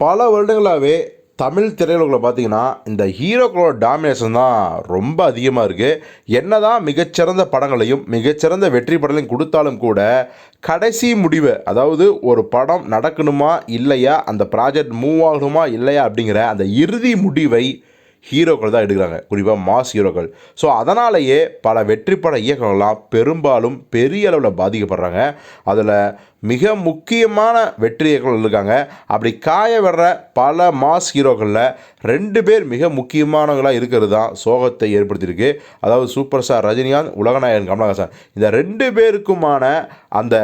பல வருடங்களாகவே தமிழ் திரையுலகில் பார்த்தீங்கன்னா இந்த ஹீரோக்களோட டாமினேஷன் தான் ரொம்ப அதிகமாக இருக்குது என்ன தான் மிகச்சிறந்த படங்களையும் மிகச்சிறந்த வெற்றி படங்களையும் கொடுத்தாலும் கூட கடைசி முடிவு அதாவது ஒரு படம் நடக்கணுமா இல்லையா அந்த ப்ராஜெக்ட் மூவ் ஆகணுமா இல்லையா அப்படிங்கிற அந்த இறுதி முடிவை ஹீரோக்கள் தான் எடுக்கிறாங்க. குறிப்பாக மாஸ் ஹீரோக்கள். ஸோ அதனாலேயே பல வெற்றிப்பட இயக்கங்கள்லாம் பெரும்பாலும் பெரிய அளவில் பாதிக்கப்படுறாங்க. அதில் மிக முக்கியமான வெற்றி இயக்கங்கள் இருக்காங்க. அப்படி காய விடுற பல மாஸ் ஹீரோக்களில் ரெண்டு பேர் மிக முக்கியமானவங்களாக இருக்கிறது தான் சோகத்தை ஏற்படுத்தியிருக்கு. அதாவது சூப்பர் ஸ்டார் ரஜினிகாந்த் உலகநாயகன் கமலஹாசன். இந்த ரெண்டு பேருக்குமான அந்த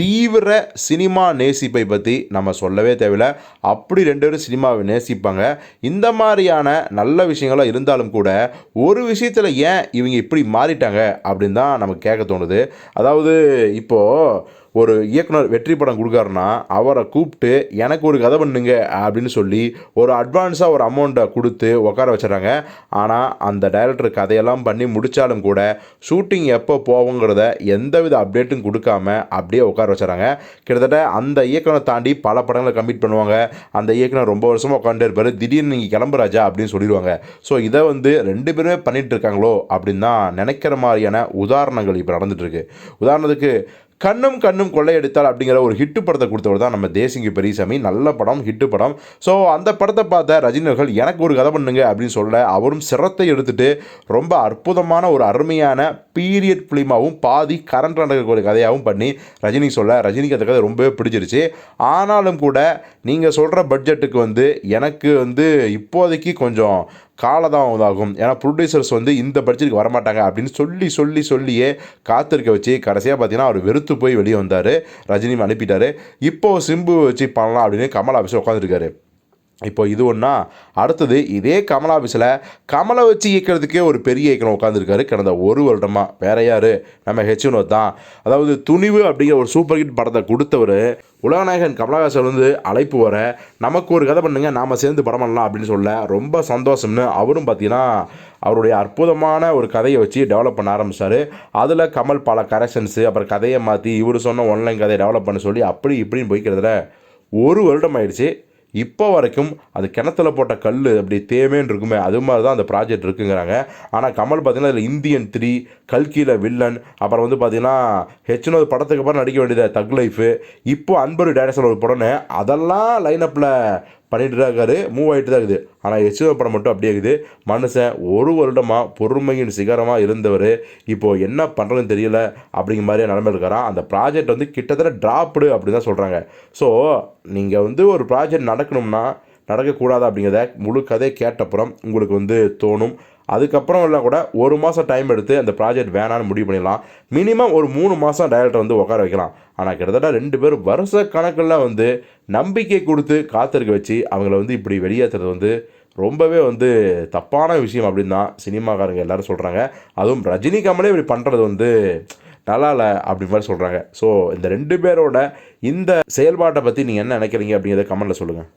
தீவிர சினிமா நேசிப்பை பற்றி நம்ம சொல்லவே தேவையில்லை. அப்படி ரெண்டு பேரும் சினிமாவை நேசிப்பாங்க. இந்த மாதிரியான நல்ல விஷயங்களாக இருந்தாலும் கூட ஒரு விஷயத்தில் ஏன் இவங்க இப்படி மாறிட்டாங்க அப்படின்னு தான் நமக்கு கேட்க தோணுது. அதாவது இப்போது ஒரு இயக்குனர் வெற்றி படம் கொடுக்காருன்னா அவரை கூப்பிட்டு எனக்கு ஒரு கதை பண்ணுங்க அப்படின்னு சொல்லி ஒரு அட்வான்ஸாக ஒரு அமௌண்ட்டை கொடுத்து உட்கார வச்சிடறாங்க. ஆனால் அந்த டைரக்டர் கதையெல்லாம் பண்ணி முடித்தாலும் கூட ஷூட்டிங் எப்போ போவோங்கிறத எந்தவித அப்டேட்டும் கொடுக்காம அப்படியே உட்கார வச்சிடறாங்க. கிட்டத்தட்ட அந்த இயக்குனரை தாண்டி பல படங்களை கம்ப்ளீட் பண்ணுவாங்க. அந்த இயக்குனர் ரொம்ப வருஷமாக உட்காந்துட்டே இருப்பார். திடீர்னு நீங்கள் கிளம்புறாஜா அப்படின்னு சொல்லிடுவாங்க. ஸோ இதை வந்து ரெண்டு பேருமே பண்ணிகிட்டு இருக்காங்களோ அப்படின்னு தான் நினைக்கிற மாதிரியான உதாரணங்கள் இப்போ நடந்துகிட்ருக்கு உதாரணத்துக்கு கண்ணும் கண்ணும் கொள்ளையடித்தால் அப்படிங்கிற ஒரு ஹிட்டு படத்தை கொடுத்தவர் தான் நம்ம தேசிங்கி பெரியசாமி. நல்ல படம் ஹிட்டு படம். ஸோ அந்த படத்தை பார்த்த ரஜினிகள் எனக்கு ஒரு கதை பண்ணுங்க அப்படின்னு சொல்ல அவரும் சிரத்தை எடுத்துட்டு ரொம்ப அற்புதமான ஒரு அருமையான பீரியட் ஃபிலிமாகவும் பாதி கரண்ட் நடக்கிற ஒரு கதையாகவும் பண்ணி ரஜினி சொல்ல ரஜினிக்கு அந்த கதை ரொம்பவே பிடிச்சிருச்சு. ஆனாலும் கூட நீங்கள் சொல்கிற பட்ஜெட்டுக்கு வந்து எனக்கு வந்து இப்போதைக்கு கொஞ்சம் காலதான் இதாகும் ஏன்னா ப்ரொடியூசர்ஸ் வந்து இந்த பட்ஜெட்டுக்கு வரமாட்டாங்க அப்படின்னு சொல்லி சொல்லி சொல்லியே காத்திருக்க வச்சு கடைசியாக பார்த்தீங்கன்னா அவர் வெறுத்து போய் வெளியே வந்தார். ரஜினி அனுப்பிட்டார். இப்போது சிம்பு வச்சு பண்ணலாம் அப்படின்னு கமல் ஆஃபீஸில் உட்காந்துருக்காரு இப்போ இது ஒன்றா அடுத்தது இதே கமல் ஆஃபீஸில் கமலை வச்சு இயக்கிறதுக்கே ஒரு பெரிய இயக்கம் உட்காந்துருக்காரு கடந்த ஒரு வருடமாக வேற யார்? நம்ம ஹெச் வினோத் தான். அதாவது துணிவு அப்படிங்கிற ஒரு சூப்பர் ஹிட் படத்தை கொடுத்தவர் உலகநாயகன் கமலஹாசன் வந்து அழைப்பு வர நமக்கு ஒரு கதை பண்ணுங்க நாம் சேர்ந்து படம் பண்ணலாம் அப்படின்னு சொல்ல ரொம்ப சந்தோஷம்னு அவரும் பார்த்தீங்கன்னா அவருடைய அற்புதமான ஒரு கதையை வச்சு டெவலப் பண்ண ஆரம்பித்தார் அதில் கமல் பல கரெக்ஷன்ஸு அப்புறம் கதையை மாற்றி இவர் சொன்ன ஒன்லைன் கதையை டெவலப் பண்ண சொல்லி அப்படி இப்படின்னு போய்க்கிறதுல ஒரு வருடம் ஆயிடுச்சு. இப்போ வரைக்கும் அது கிணத்துல போட்ட கல் அப்படி தேமேன்னு இருக்குமே அது மாதிரி தான் அந்த ப்ராஜெக்ட் இருக்குங்கிறாங்க. ஆனால் கமல் பார்த்தீங்கன்னா அதில் இந்தியன் த்ரீ கல்கியில் வில்லன் அப்புறம் வந்து பார்த்தீங்கன்னா ஹெச்னோ படத்துக்கு அப்புறம் நடிக்க வேண்டியது தக் லைஃபு இப்போ அன்பரு டேரக்ஷன் ஒரு படம்னு அதெல்லாம் லைனப்பில் பண்ணிட்டு தான் இருக்காரு மூவ் ஆகிட்டு தான் இருக்குது ஆனால் எச்சுவ படம் மட்டும் அப்படியே இருக்குது. மனுஷன் ஒரு வருடமாக பொறுமையின் சிகரமாக இருந்தவர். இப்போது என்ன பண்ணுறதுன்னு தெரியல அப்படிங்கிற மாதிரியே நிலமை இருக்காராம் அந்த ப்ராஜெக்ட் வந்து கிட்டத்தட்ட ட்ராப்டு அப்படின்னு தான் சொல்கிறாங்க ஸோ நீங்கள் வந்து ஒரு ப்ராஜெக்ட் நடக்கணும்னா நடக்கக்கூடாது அப்படிங்கிறத முழு கதை கேட்டப்புறம் உங்களுக்கு வந்து தோணும். அதுக்கப்புறம் எல்லாம் கூட ஒரு மாதம் டைம் எடுத்து அந்த ப்ராஜெக்ட் வேணான்னு முடிவு பண்ணிடலாம். மினிமம் ஒரு மூணு மாதம் டைரக்டர் வந்து உட்கார வைக்கலாம். ஆனால் கிட்டத்தட்ட ரெண்டு பேரும் வருஷ கணக்கில் வந்து நம்பிக்கை கொடுத்து காத்திருக்க வச்சு அவங்கள வந்து இப்படி வெளியேற்றுறது வந்து ரொம்பவே வந்து தப்பான விஷயம் அப்படின்னு தான் சினிமாக்காரங்க எல்லோரும் சொல்கிறாங்க அதுவும் ரஜினி கமலே இப்படி பண்ணுறது வந்து நல்லா இல்லை அப்படி மாதிரி சொல்கிறாங்க ஸோ இந்த ரெண்டு பேரோட இந்த செயல்பாட்டை பற்றி நீங்கள் என்ன நினைக்கிறீங்க அப்படிங்கிறத கமெண்ட்டில் சொல்லுங்கள்